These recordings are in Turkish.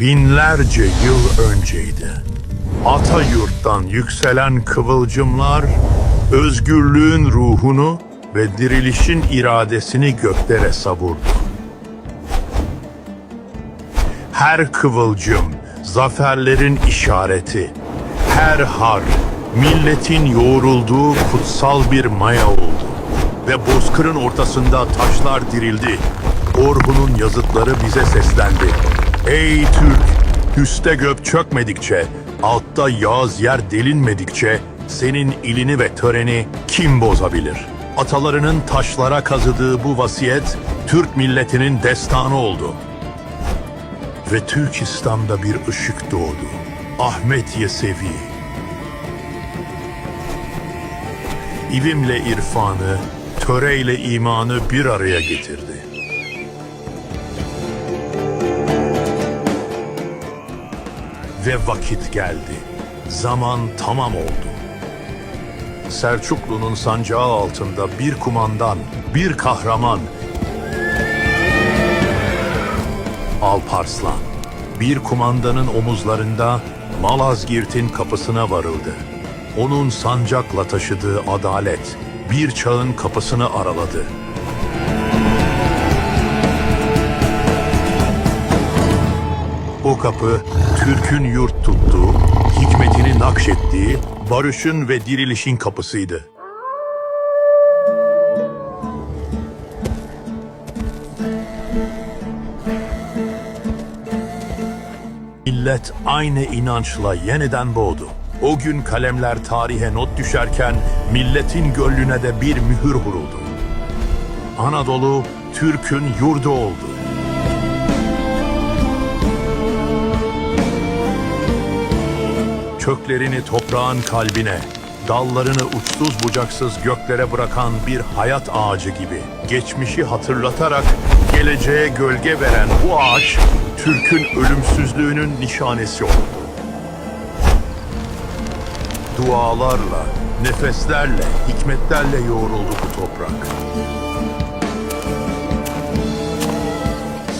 Binlerce yıl önceydi. Ata yurttan yükselen kıvılcımlar, özgürlüğün ruhunu ve dirilişin iradesini göklere savurdu. Her kıvılcım, zaferlerin işareti. Her har, milletin yoğrulduğu kutsal bir maya oldu. Ve bozkırın ortasında taşlar dirildi. Orhun'un yazıtları bize seslendi. Ey Türk, üste gök çökmedikçe, altta yağız yer delinmedikçe, senin ilini ve töreni kim bozabilir? Atalarının taşlara kazıdığı bu vasiyet, Türk milletinin destanı oldu. Ve Türkistan'da bir ışık doğdu. Ahmet Yesevi. İlimle irfanı, töreyle imanı bir araya getirdi. Ve vakit geldi. Zaman tamam oldu. Selçuklu'nun sancağı altında bir kumandan, bir kahraman, Alparslan. Bir kumandanın omuzlarında Malazgirt'in kapısına varıldı. Onun sancakla taşıdığı adalet bir çağın kapısını araladı. O kapı Türk'ün yurt tuttuğu, hikmetini nakşettiği, barışın ve dirilişin kapısıydı. Millet aynı inançla yeniden doğdu. O gün kalemler tarihe not düşerken milletin gönlüne de bir mühür vuruldu. Anadolu Türk'ün yurdu oldu. Köklerini toprağın kalbine, dallarını uçsuz bucaksız göklere bırakan bir hayat ağacı gibi geçmişi hatırlatarak geleceğe gölge veren bu ağaç Türk'ün ölümsüzlüğünün nişanesi oldu. Dualarla, nefeslerle, hikmetlerle yoğruldu bu toprak.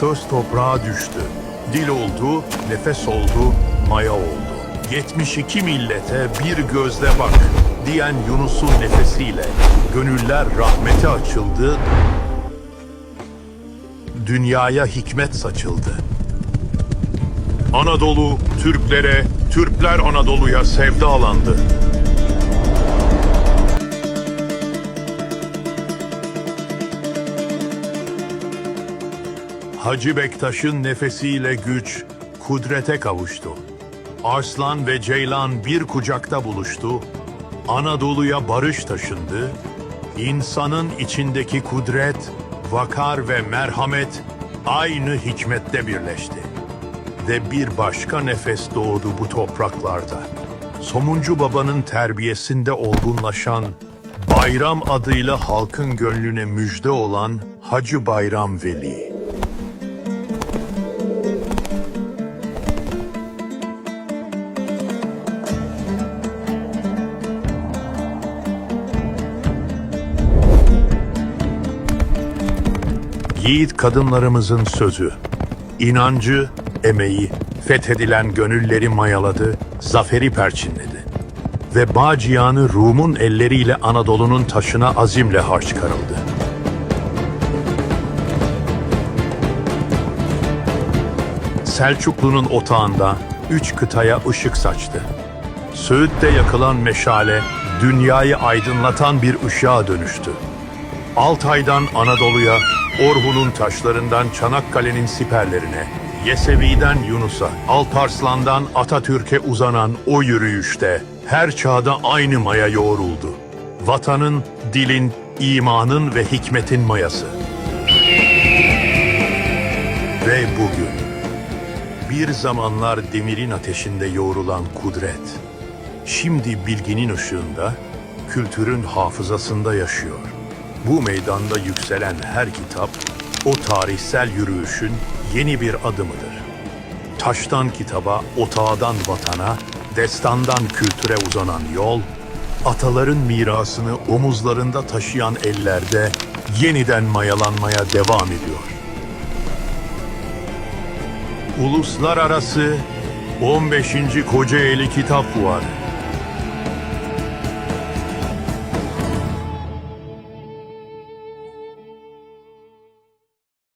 Söz toprağa düştü. Dil oldu, nefes oldu, maya oldu. 72 millete bir gözle bak diyen Yunus'un nefesiyle gönüller rahmete açıldı. Dünyaya hikmet saçıldı. Anadolu Türklere, Türkler Anadolu'ya sevdalandı. Hacı Bektaş'ın nefesiyle güç, kudrete kavuştu. Arslan ve Ceylan bir kucakta buluştu. Anadolu'ya barış taşındı. İnsanın içindeki kudret, vakar ve merhamet aynı hikmette birleşti. Ve bir başka nefes doğdu bu topraklarda. Somuncu Baba'nın terbiyesinde olgunlaşan, Bayram adıyla halkın gönlüne müjde olan Hacı Bayram Veli. Yiğit kadınlarımızın sözü, inancı, emeği, fethedilen gönülleri mayaladı, zaferi perçinledi. Ve Bağciyan'ı Rum'un elleriyle Anadolu'nun taşına azimle harç çıkarıldı. Selçuklu'nun otağında üç kıtaya ışık saçtı. Söğüt'te yakılan meşale, dünyayı aydınlatan bir ışığa dönüştü. Altay'dan Anadolu'ya, Orhun'un taşlarından Çanakkale'nin siperlerine, Yesevi'den Yunus'a, Alparslan'dan Atatürk'e uzanan o yürüyüşte her çağda aynı maya yoğruldu. Vatanın, dilin, imanın ve hikmetin mayası. Ve bugün bir zamanlar demirin ateşinde yoğrulan kudret, şimdi bilginin ışığında, kültürün hafızasında yaşıyor. Bu meydanda yükselen her kitap, o tarihsel yürüyüşün yeni bir adımıdır. Taştan kitaba, otağdan vatana, destandan kültüre uzanan yol, ataların mirasını omuzlarında taşıyan ellerde yeniden mayalanmaya devam ediyor. Uluslararası 15. Kocaeli Kitap Fuarı